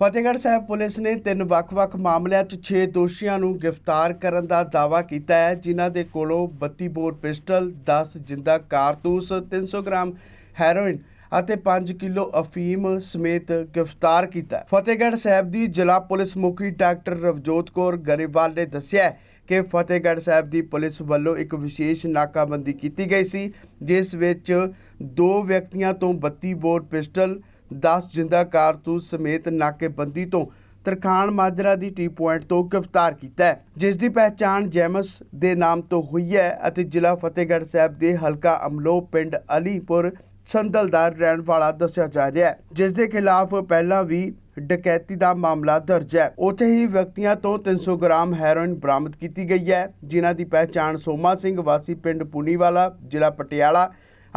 Fatehgarh Sahib police ਨੇ ਤਿੰਨ ਵੱਖ-ਵੱਖ ਮਾਮਲਿਆਂ 'ਚ 6 ਦੋਸ਼ੀਆਂ ਨੂੰ ਗ੍ਰਿਫਤਾਰ ਕਰਨ ਦਾ ਦਾਅਵਾ ਕੀਤਾ ਹੈ, ਜਿਨ੍ਹਾਂ ਦੇ ਕੋਲੋਂ 32 ਬੋਰ ਪਿਸਟਲ 10 ਜਿੰਦਾ ਕਾਰਤੂਸ 300 ਗ੍ਰਾਮ ਹੈਰੋਇਨ ਅਤੇ 5 ਕਿਲੋ ਅਫੀਮ ਸਮੇਤ ਗ੍ਰਿਫਤਾਰ ਕੀਤਾ ਹੈ। ਫਤਿਹਗੜ੍ਹ ਸਾਹਿਬ ਦੀ ਜ਼ਿਲ੍ਹਾ ਪੁਲਿਸ ਮੁਖੀ ਡਾਕਟਰ ਰਵਜੋਤ ਕੌਰ ਗਰੇਵਾਲ ਨੇ ਦੱਸਿਆ ਕਿ ਫਤਿਹਗੜ੍ਹ ਸਾਹਿਬ ਦੀ ਪੁਲਿਸ ਵੱਲੋਂ ਇੱਕ ਵਿਸ਼ੇਸ਼ ਨਾਕਾਬੰਦੀ ਕੀਤੀ ਗਈ ਸੀ, ਜਿਸ ਵਿੱਚ ਦੋ ਵਿਅਕਤੀਆਂ ਤੋਂ 32 ਬੋਰ ਪਿਸਟਲ 10 ਜਿੰਦਾ ਕਾਰਤੂਸ ਸਮੇਤ ਨਾਕੇਬੰਦੀ ਤੋਂ ਤਰਖਾਣ ਮਾਜਰਾ ਦੀ ਟੀ ਪੁਆਇੰਟ ਤੋਂ ਗ੍ਰਿਫਤਾਰ ਕੀਤਾ ਹੈ। ਜਿਸ ਦੀ ਪਹਿਚਾਣ ਜੈਮਸ ਦੇ ਨਾਮ ਤੋਂ ਹੋਈ ਹੈ ਅਤੇ ਜ਼ਿਲ੍ਹਾ ਫਤਿਹਗੜ੍ਹ ਸਾਹਿਬ ਦੇ ਹਲਕਾ ਅਮਲੋ ਪਿੰਡ ਅਲੀਪੁਰ ਸੰਦਲ ਰਹਿਣ ਵਾਲਾ ਦੱਸਿਆ ਜਾ ਰਿਹਾ ਹੈ। ਜਿਸ ਦੇ ਖਿਲਾਫ ਪਹਿਲਾਂ ਵੀ ਡਕੈਤੀ ਦਾ ਮਾਮਲਾ ਦਰਜ ਹੈ। ਉੱਥੇ ਹੀ ਵਿਅਕਤੀਆਂ ਤੋਂ 300 ਗ੍ਰਾਮ ਹੈਰੋਇਨ ਬਰਾਮਦ ਕੀਤੀ ਗਈ ਹੈ, ਜਿਨ੍ਹਾਂ ਦੀ ਪਹਿਚਾਣ ਸੋਮਾ ਸਿੰਘ ਵਾਸੀ ਪਿੰਡ ਪੁਨੀਵਾਲਾ, ਜ਼ਿਲ੍ਹਾ ਪਟਿਆਲਾ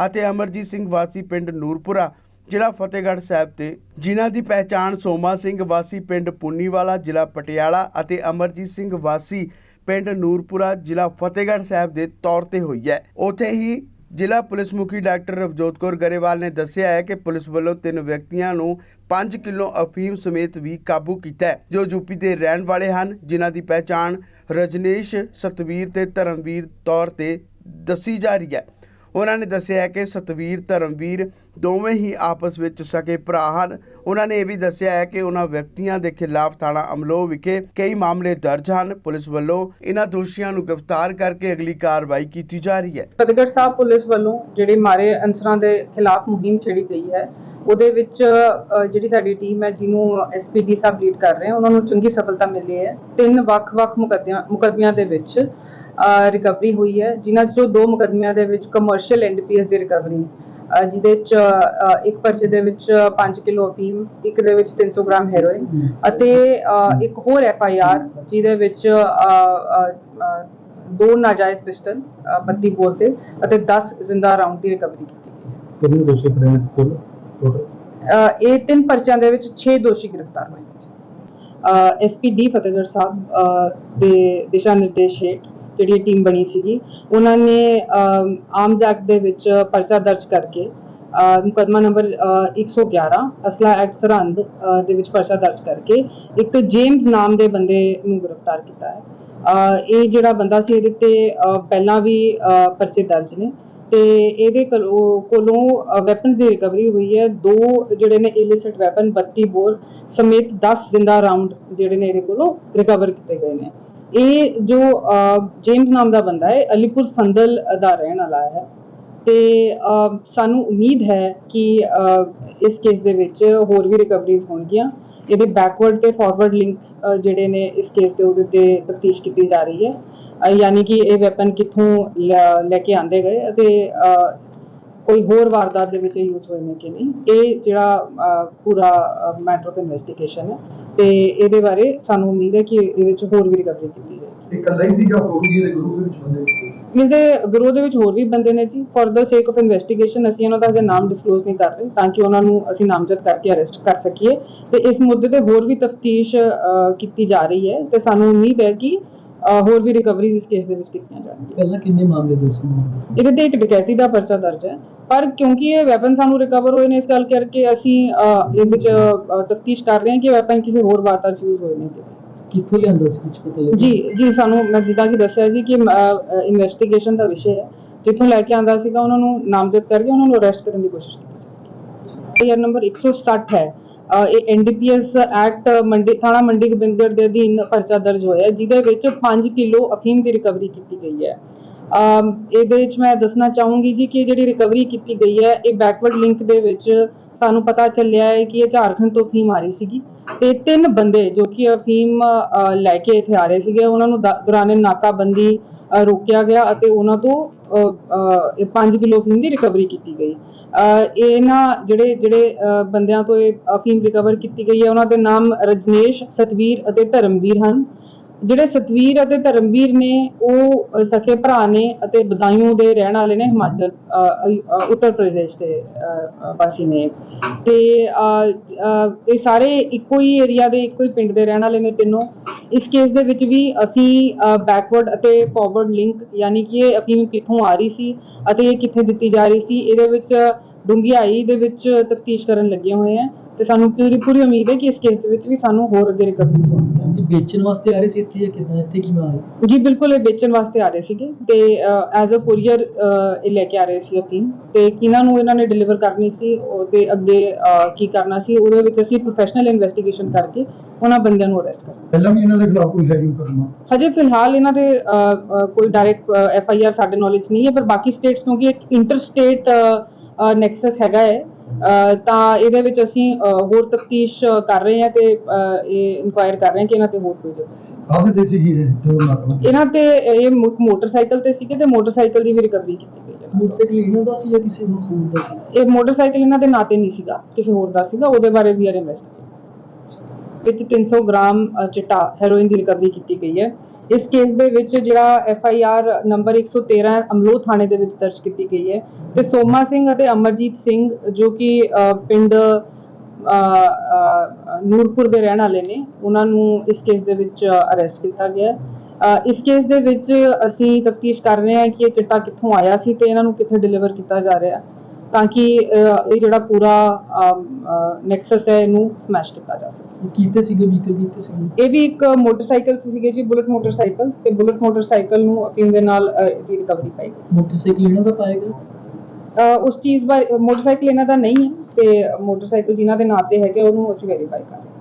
ਅਤੇ ਅਮਰਜੀਤ ਸਿੰਘ ਵਾਸੀ ਪਿੰਡ ਨੂਰਪੁਰਾ ਜ਼ਿਲ੍ਹਾ ਫਤਿਹਗੜ੍ਹ ਸਾਹਿਬ ਤੇ ਜਿਨ੍ਹਾਂ ਦੀ ਪਹਿਚਾਣ ਸੋਮਾ ਸਿੰਘ ਵਾਸੀ ਪਿੰਡ ਪੁੰਨੀਵਾਲਾ, ਜ਼ਿਲ੍ਹਾ ਪਟਿਆਲਾ ਅਤੇ ਅਮਰਜੀਤ ਸਿੰਘ ਵਾਸੀ ਪਿੰਡ ਨੂਰਪੁਰਾ, ਜ਼ਿਲ੍ਹਾ ਫਤਿਹਗੜ੍ਹ ਸਾਹਿਬ ਦੇ ਤੌਰ ਤੇ ਹੋਈ ਹੈ। ਉੱਥੇ ਹੀ ਜ਼ਿਲ੍ਹਾ ਪੁਲਿਸ ਮੁਖੀ ਡਾਕਟਰ ਰਵਜੋਤ ਕੌਰ ਗਰੇਵਾਲ ਨੇ ਦੱਸਿਆ ਹੈ ਕਿ ਪੁਲਿਸ ਵੱਲੋਂ ਤਿੰਨ ਵਿਅਕਤੀਆਂ ਨੂੰ 5 ਕਿਲੋ ਅਫੀਮ ਸਮੇਤ ਵੀ ਕਾਬੂ ਕੀਤਾ ਹੈ, ਜੋ ਯੂਪੀ ਦੇ ਰਹਿਣ ਵਾਲੇ ਹਨ, ਜਿਨ੍ਹਾਂ ਦੀ ਪਹਿਚਾਣ ਰਜਨੀਸ਼, ਸਤਵੀਰ ਤੇ ਧਰਮਵੀਰ ਤੌਰ ਤੇ ਦੱਸੀ ਜਾ ਰਹੀ ਹੈ। ਉਹਨਾਂ ਨੇ ਦੱਸਿਆ ਕਿ ਸਤਵੀਰ, ਧਰਮਵੀਰ ਦੋਵੇਂ ਹੀ ਆਪਸ ਵਿੱਚ ਸਕੇ ਭਰਾ ਹਨ। ਉਹਨਾਂ ਨੇ ਇਹ ਵੀ ਦੱਸਿਆ ਹੈ ਕਿ ਉਹਨਾਂ ਵਿਅਕਤੀਆਂ ਦੇ ਖਿਲਾਫ ਥਾਣਾ ਅਮਲੋ ਵਿਖੇ ਕਈ ਮਾਮਲੇ ਦਰਜ ਹਨ। ਪੁਲਿਸ ਵੱਲੋਂ ਇਹਨਾਂ ਦੋਸ਼ੀਆਂ ਨੂੰ ਗ੍ਰਿਫਤਾਰ ਕਰਕੇ ਅਗਲੀ ਕਾਰਵਾਈ ਕੀਤੀ ਜਾ ਰਹੀ ਹੈ। ਫਤਿਹਗੜ੍ਹ ਸਾਹਿਬ ਪੁਲਿਸ ਵੱਲੋਂ ਜਿਹੜੇ ਮਾਰੇ ਅਨਸਰਾਂ ਦੇ ਖਿਲਾਫ ਮੁਹਿੰਮ ਛੇੜੀ ਗਈ ਹੈ, ਉਹਦੇ ਵਿੱਚ ਜਿਹੜੀ ਸਾਡੀ ਟੀਮ ਹੈ, ਜਿਹਨੂੰ ਐਸਪੀਡੀ ਸਾਹਿਬ ਲੀਡ ਕਰ ਰਹੇ ਹਨ ਉਹਨਾਂ ਨੂੰ ਚੰਗੀ ਸਫਲਤਾ ਮਿਲੀ ਹੈ। ਤਿੰਨ ਵੱਖ-ਵੱਖ ਮੁਕੱਦਮਿਆਂ ਮੁਕੱਦਮਿਆਂ ਦੇ ਵਿੱਚ ਰਿਕਵਰੀ ਹੋਈ ਹੈ ਜਿਨ੍ਹਾਂ ਚੋਂ ਦੋ ਮੁਕੱਦਮਿਆਂ ਦੇ ਵਿੱਚ ਕਮਰਸ਼ੀਅਲ ਐਨਡੀਪੀਐਸ ਦੀ ਰਿਕਵਰੀ ਜਿਹਦੇ ਚ ਇੱਕ ਪਰਚੇ ਦੇ ਵਿੱਚ 5 ਕਿਲੋ ਅਫੀਮ ਇੱਕ ਦੇ ਵਿੱਚ 300 ਗ੍ਰਾਮ ਹੈਰੋਇਨ ਅਤੇ ਇੱਕ ਹੋਰ ਐਫ ਆਈ ਆਰ ਜਿਹਦੇ ਵਿੱਚ ਦੋ ਨਾਜਾਇਜ਼ ਪਿਸਟਲ 32 ਬੋਰ ਦੇ ਅਤੇ 10 ਜ਼ਿੰਦਾ ਰਾਉਂਡ ਦੀ ਰਿਕਵਰੀ ਕੀਤੀ ਗਈ ਹੈ। ਕਿੰਨੇ ਦੋਸ਼ੀ ਨੇ ਕੁੱਲ ਟੋਟਲ ਇਹ ਤਿੰਨ ਪਰਚਿਆਂ ਦੇ ਵਿੱਚ 6 ਦੋਸ਼ੀ ਗ੍ਰਿਫਤਾਰ ਹੋਏ ਨੇ ਐਸਪੀਡੀ ਫਤਿਹਗੜ੍ਹ ਸਾਹਿਬ ਦੇ ਦਿਸ਼ਾ ਨਿਰਦੇਸ਼ ਹੇਠ ਜਿਹੜੀ ਇਹ ਟੀਮ ਬਣੀ ਸੀਗੀ ਉਹਨਾਂ ਨੇ ਅਮ, ਆਰਮਜ਼ ਐਕਟ ਦੇ ਵਿੱਚ ਪਰਚਾ ਦਰਜ ਕਰਕੇ ਅ, ਮੁਕੱਦਮਾ ਨੰਬਰ ਅ, 111 ਅਸਲਾ ਐਕਟ ਸਰਹੰਦ ਦੇ ਵਿੱਚ ਪਰਚਾ ਦਰਜ ਕਰਕੇ ਇੱਕ ਜੇਮਸ ਨਾਮ ਦੇ ਬੰਦੇ ਨੂੰ ਗ੍ਰਿਫਤਾਰ ਕੀਤਾ ਹੈ। ਇਹ ਜਿਹੜਾ ਬੰਦਾ ਸੀ ਇਹਦੇ ਤੇ ਪਹਿਲਾਂ ਵੀ ਪਰਚੇ ਦਰਜ ਨੇ ਤੇ ਇਹਦੇ ਕੋਲੋਂ ਕੋਲੋਂ ਵੈਪਨਸ ਦੀ ਰਿਕਵਰੀ ਹੋਈ ਹੈ। ਦੋ ਜਿਹੜੇ ਨੇ ਇਲਿਸਿਟ ਵੈਪਨ 32 ਬੋਰ ਸਮੇਤ 10 ਜ਼ਿੰਦਾ ਰਾਉਂਡ ਜਿਹੜੇ ਨੇ ਇਹਦੇ ਕੋਲੋਂ ਰਿਕਵਰ ਕੀਤੇ ਗਏ ਨੇ। ਇਹ ਜੋ ਜੇਮਸ ਨਾਮ ਦਾ ਬੰਦਾ ਹੈ, ਅਲੀਪੁਰ ਸੰਦਲ ਦਾ ਰਹਿਣ ਵਾਲਾ ਹੈ। ਤੇ ਸਾਨੂੰ ਉਮੀਦ ਹੈ ਕਿ ਇਸ ਕੇਸ ਦੇ ਵਿੱਚ ਹੋਰ ਵੀ ਰਿਕਵਰੀਜ਼ ਹੋਣਗੀਆਂ। ਇਹਦੇ ਬੈਕਵਰਡ ਤੇ ਫਾਰਵਰਡ ਲਿੰਕ ਜਿਹੜੇ ਨੇ ਇਸ ਕੇਸ ਦੇ ਉਹਦੇ ਤੇ ਤਫਤੀਸ਼ ਕੀਤੀ ਜਾ ਰਹੀ ਹੈ। ਯਾਨੀ ਕਿ ਇਹ ਵੈਪਨ ਕਿੱਥੋਂ ਲੈ ਲੈ ਕੇ ਆਂਦੇ ਗਏ ਅਤੇ ਕੋਈ ਹੋਰ ਵਾਰਦਾਤ ਦੇ ਵਿੱਚ ਯੂਜ਼ ਹੋਏ ਨੇ ਕਿ ਨਹੀਂ। ਇਹ ਜਿਹੜਾ ਪੂਰਾ ਮੈਟਰ ਆਫ ਇਨਵੈਸਟੀਗੇਸ਼ਨ ਹੈ। ਤੇ ਇਹਦੇ ਬਾਰੇ ਸਾਨੂੰ ਉਮੀਦ ਹੈ ਕਿ ਇਹਦੇ ਵਿੱਚ ਹੋਰ ਵੀ ਰਿਕਵਰੀ ਕੀਤੀ ਜਾਏਗੀ। ਇਹ ਇਕੱਲਾ ਹੀ ਸੀਗਾ ਹੋਰ ਵੀ ਇਹਦੇ ਗਰੁੱਪ ਵਿੱਚ ਬੰਦੇ ਇਸ ਦੇ ਗਰੋਹ ਦੇ ਵਿੱਚ ਹੋਰ ਵੀ ਬੰਦੇ ਨੇ ਜੀ। For the sake of investigation ਅਸੀਂ ਉਹਨਾਂ ਦਾ ਹਜੇ ਨਾਮ ਡਿਸਕਲੋਜ਼ ਨਹੀਂ ਕਰ ਰਹੇ ਤਾਂ ਕਿ ਉਹਨਾਂ ਨੂੰ ਅਸੀਂ ਨਾਮਜ਼ਦ ਕਰਕੇ ਅਰੈਸਟ ਕਰ ਸਕੀਏ। ਤੇ ਇਸ ਮੁੱਦੇ ਤੇ ਹੋਰ ਵੀ ਤਫਤੀਸ਼ ਕੀਤੀ ਜਾ ਰਹੀ ਹੈ ਤੇ ਸਾਨੂੰ ਉਮੀਦ ਹੈ ਕਿ ਅ, ਹੋਰ ਵੀ ਰਿਕਵਰੀਜ਼ ਇਸ ਕੇਸ ਦੇ ਵਿੱਚ ਕੀਤੀਆਂ ਜਾਣਗੀਆਂ। ਪਹਿਲਾਂ ਕਿੰਨੇ ਮਾਮਲੇ ਦੋਸ਼ੀ ਨੇ ਇਹਦੇ ਤੇ ਇੱਕ ਡਕੈਤੀ ਦਾ ਪਰਚਾ ਦਰਜ ਹੈ। ਪਰ ਕਿਉਂਕਿ ਇਹ ਵੈਪਨ ਸਾਨੂੰ ਰਿਕਵਰ ਹੋਏ ਨੇ ਇਸ ਗੱਲ ਕਰਕੇ ਅਸੀਂ ਇਹਦੇ ਵਿੱਚ ਤਫਤੀਸ਼ ਕਰ ਰਹੇ ਹਾਂ ਕਿ ਵੈਪਨ ਕਿਸੇ ਹੋਰ ਵਾਰਦਾਤ 'ਚ ਯੂਜ਼ ਹੋਏ ਨੇ। ਕਿੱਥੋਂ ਲਿਆਂਦਾ ਸੀ ਕੁਝ ਪਤਾ ਲੱਗਿਆ? ਜੀ ਜੀ ਸਾਨੂੰ ਮੈਂ ਜਿੱਦਾਂ ਕਿ ਦੱਸਿਆ ਜੀ ਕਿ ਇਨਵੈਸਟੀਗੇਸ਼ਨ ਦਾ ਵਿਸ਼ਾ ਹੈ। ਜਿੱਥੋਂ ਲੈ ਕੇ ਆਂਦਾ ਸੀਗਾ ਉਹਨਾਂ ਨੂੰ ਨਾਮਜ਼ਦ ਕਰਕੇ ਉਹਨਾਂ ਨੂੰ ਅਰੈਸਟ ਕਰਨ ਦੀ ਕੋਸ਼ਿਸ਼ ਕੀਤੀ। ਜਾਏਗੀ ਨੰਬਰ 160 ਹੈ। ਇਹ ਐਨਡੀਪੀਐਸ ਐਕਟ ਮੰਡੀ ਥਾਣਾ ਮੰਡੀ ਗੋਬਿੰਦਗੜ੍ਹ ਦੇ ਅਧੀਨ ਪਰਚਾ ਦਰਜ ਹੋਇਆ ਜਿਹਦੇ ਵਿੱਚ 5 ਕਿਲੋ ਅਫੀਮ ਦੀ ਰਿਕਵਰੀ ਕੀਤੀ ਗਈ ਹੈ। ਇਹਦੇ ਵਿੱਚ ਮੈਂ ਦੱਸਣਾ ਚਾਹੂੰਗੀ ਜੀ ਕਿ ਜਿਹੜੀ ਰਿਕਵਰੀ ਕੀਤੀ ਗਈ ਹੈ, ਇਹ ਬੈਕਵਰਡ ਲਿੰਕ ਦੇ ਵਿੱਚ ਸਾਨੂੰ ਪਤਾ ਚੱਲਿਆ ਹੈ ਕਿ ਇਹ ਝਾਰਖੰਡ ਤੋਂ ਅਫੀਮ ਆ ਰਹੀ ਸੀਗੀ। ਤੇ ਤਿੰਨ ਬੰਦੇ ਜੋ ਕਿ ਅਫੀਮ ਲੈ ਕੇ ਇੱਥੇ ਆ ਰਹੇ ਸੀਗੇ, ਉਹਨਾਂ ਨੂੰ ਦ- ਦੌਰਾਨੇ ਨਾਕਾਬੰਦੀ ਰੋਕਿਆ ਗਿਆ ਅਤੇ ਉਹਨਾਂ ਤੋਂ 5 ਕਿਲੋ ਫੀਮ ਦੀ ਰਿਕਵਰੀ ਕੀਤੀ ਗਈ। ਇਹਨਾਂ ਜਿਹੜੇ ਜਿਹੜੇ ਬੰਦਿਆਂ ਤੋਂ ਇਹ ਅਫੀਮ ਰਿਕਵਰ ਕੀਤੀ ਗਈ ਹੈ, ਉਹਨਾਂ ਦੇ ਨਾਮ ਰਜਨੇਸ਼, ਸਤਵੀਰ ਅਤੇ ਧਰਮਵੀਰ ਹਨ। ਜਿਹੜੇ ਸਤਵੀਰ ਅਤੇ ਧਰਮਵੀਰ ਨੇ ਉਹ ਅ, ਸਕੇ ਭਰਾ ਨੇ ਅਤੇ ਬਦਾਯੂੰ ਦੇ ਰਹਿਣ ਵਾਲੇ ਨੇ ਹਿਮਾਚਲ ਉੱਤਰ ਪ੍ਰਦੇਸ਼ ਦੇ ਅ, ਵਾਸੀ ਨੇ। ਤੇ ਇਹ ਸਾਰੇ ਇੱਕੋ ਹੀ ਏਰੀਆ ਦੇ ਇੱਕੋ ਹੀ ਪਿੰਡ ਦੇ ਰਹਿਣ ਵਾਲੇ ਨੇ ਤਿੰਨੋਂ। ਇਸ ਕੇਸ ਦੇ ਵਿੱਚ ਵੀ ਅਸੀਂ ਬੈਕਵਰਡ ਅਤੇ ਫਾਰਵਰਡ ਲਿੰਕ ਯਾਨੀ ਕਿ ਇਹ ਅਫੀਮ ਕਿੱਥੋਂ ਆ ਰਹੀ ਸੀ ਅਤੇ ਇਹ ਕਿੱਥੇ ਦਿੱਤੀ ਜਾ ਰਹੀ ਸੀ ਇਹਦੇ ਵਿੱਚ ਡੂੰਘਿਆਈ ਦੇ ਵਿੱਚ ਤਫਤੀਸ਼ ਕਰਨ ਲੱਗੇ ਹੋਏ ਹਾਂ। ਤੇ ਸਾਨੂੰ ਪੂਰੀ ਪੂਰੀ ਉਮੀਦ ਹੈ ਕਿ ਇਸ ਕੇਸ ਦੇ ਵਿੱਚ ਵੀ ਸਾਨੂੰ ਹੋਰ ਅੱਗੇ ਰਿਕਵਰੀ ਹੋਣੀ ਇਹ ਵੇਚਣ ਵਾਸਤੇ ਆ ਰਹੇ ਸੀ ਇੱਥੇ ਜਾਂ ਕਿੱਦਾਂ? ਇੱਥੇ ਕੀ ਮਾਲ? ਹੈ ਜੀ ਬਿਲਕੁਲ ਇਹ ਵੇਚਣ ਵਾਸਤੇ ਆ ਰਹੇ ਸੀਗੇ ਤੇ ਐਜ਼ ਅ ਕੁਰੀਅਰ ਇਹ ਲੈ ਕੇ ਆ ਰਹੇ ਸੀ ਅਫੀਮ ਤੇ ਕਿਹਨਾਂ ਨੂੰ ਇਹਨਾਂ ਨੇ ਡਿਲੀਵਰ ਕਰਨੀ ਸੀ ਉਹਦੇ ਅੱਗੇ ਅਹ, ਕੀ ਕਰਨਾ ਸੀ ਉਹਦੇ ਵਿੱਚ ਅਸੀਂ ਪ੍ਰੋਫੈਸ਼ਨਲ ਇਨਵੈਸਟੀਗੇਸ਼ਨ ਕਰਕੇ ਉਹਨਾਂ ਬੰਦਿਆਂ ਨੂੰ ਅਰੈਸਟ ਕਰ ਪਹਿਲਾਂ ਵੀ ਇਹਨਾਂ ਦੇ ਖਿਲਾਫ ਕੋਈ ਹੈਗਿੰਗ ਕਰਨਾ ਹਜੇ ਫਿਲਹਾਲ ਇਹਨਾਂ ਦੇ ਕੋਈ ਡਾਇਰੈਕਟ ਐਫ ਆਈ ਆਰ ਸਾਡੇ ਨੌਲੇਜ ਨਹੀਂ ਹੈ ਪਰ ਬਾਕੀ ਸਟੇਟਸ ਕਿਉਂਕਿ ਇੱਕ ਇੰਟਰ ਸਟੇਟ ਨੈਕਸਸ ਹੈਗਾ ਹੈ। ਤਾਂ ਇਹਦੇ ਵਿੱਚ ਅਸੀਂ ਅਹ, ਹੋਰ ਤਫਤੀਸ਼ ਕਰ ਰਹੇ ਹਾਂ ਤੇ ਅਹ, ਇਹ ਇਨਕੁਆਇਰ ਕਰ ਰਹੇ ਹਾਂ ਕਿ ਇਹਨਾਂ ਤੇ ਹੋਰ ਕੋਈ ਕਾਹਦੇ ਤੇ ਸੀ ਇਹ? ਜੋ ਨਾਕਮ ਇਹਨਾਂ ਤੇ ਇਹ ਮੋ- ਮੋਟਰਸਾਈਕਲ ਤੇ ਸੀਗੇ ਤੇ ਮੋਟਰਸਾਈਕਲ ਦੀ ਵੀ ਰਿਕਵਰੀ ਕੀਤੀ ਗਈ ਹੈ। ਮੋਟਰਸਾਈਕਲ ਇਹਨਾਂ ਦਾ ਸੀ ਜਾਂ ਕਿਸੇ ਨੂੰ ਹੋਰ ਦਾ ਸੀ ਇਹ ਮੋਟਰਸਾਈਕਲ ਇਹਨਾਂ ਦੇ ਨਾਂ ਤੇ ਨਹੀਂ ਸੀਗਾ ਕਿਸੇ ਹੋਰ ਦਾ ਸੀਗਾ ਉਹਦੇ ਬਾਰੇ ਵੀ ਆਰ ਇਨਵੈਸਟੀਗੇਟ ਵਿੱਚ 300 ਗ੍ਰਾਮ ਅ, ਚਿੱਟਾ ਹੈਰੋਇਨ ਦੀ ਰਿਕਵਰੀ ਕੀਤੀ ਗਈ ਹੈ। ਇਸ ਕੇਸ ਦੇ ਵਿੱਚ ਜਿਹੜਾ F I R number 113 Amloh ਥਾਣੇ ਦੇ ਵਿੱਚ ਦਰਜ ਕੀਤੀ ਗਈ ਹੈ ਤੇ ਸੋਮਾ ਸਿੰਘ ਅਤੇ ਅਮਰਜੀਤ ਸਿੰਘ, ਜੋ ਕਿ ਪਿੰਡ ਨੂਰਪੁਰ ਦੇ ਰਹਿਣ ਵਾਲੇ ਨੇ, ਉਹਨਾਂ ਨੂੰ ਇਸ ਕੇਸ ਦੇ ਵਿੱਚ ਅਰੈਸਟ ਕੀਤਾ ਗਿਆ ਇਸ ਕੇਸ ਦੇ ਵਿੱਚ ਅਸੀਂ ਤਫਤੀਸ਼ ਕਰ ਰਹੇ ਹਾਂ ਕਿ ਇਹ ਚਿੱਟਾ ਕਿੱਥੋਂ ਆਇਆ ਸੀ ਤੇ ਇਹਨਾਂ ਨੂੰ ਕਿੱਥੇ ਡਿਲੀਵਰ ਕੀਤਾ ਜਾ ਰਿਹਾ। ਤਾਂ ਕਿ ਇਹ ਜਿਹੜਾ ਪੂਰਾ ਨੈਕਸਸ ਹੈ ਇਹਨੂੰ ਸਮੈਸ਼ ਕੀਤਾ ਜਾ ਸਕੇ। ਇਹ ਕੀਤੇ ਸੀਗੇ ਵਹੀਕਲ ਕੀਤੇ ਸੀਗੇ? ਇਹ ਵੀ ਇੱਕ ਮੋਟਰਸਾਈਕਲ ਸੀਗੇ ਜੀ ਬੁਲਟ ਮੋਟਰਸਾਈਕਲ ਤੇ ਬੁਲਟ ਮੋਟਰਸਾਈਕਲ ਨੂੰ ਅਫੀਮ ਦੇ ਨਾਲ ਇਹਦੀ ਰਿਕਵਰੀ ਪਾਈ। ਮੋਟਰਸਾਈਕਲ ਇਹਨਾਂ ਦਾ ਪਾਏਗਾ ਉਸ ਚੀਜ਼ ਬਾਰੇ ਮੋਟਰਸਾਈਕਲ ਇਹਨਾਂ ਦਾ ਨਹੀਂ ਹੈ ਤੇ ਮੋਟਰਸਾਈਕਲ ਜਿਨ੍ਹਾਂ ਦੇ ਨਾਂ ਤੇ ਹੈਗੇ ਉਹਨੂੰ ਅਸੀਂ ਵੈਰੀਫਾਈ ਕਰ ਰਹੇ ਹਾਂ।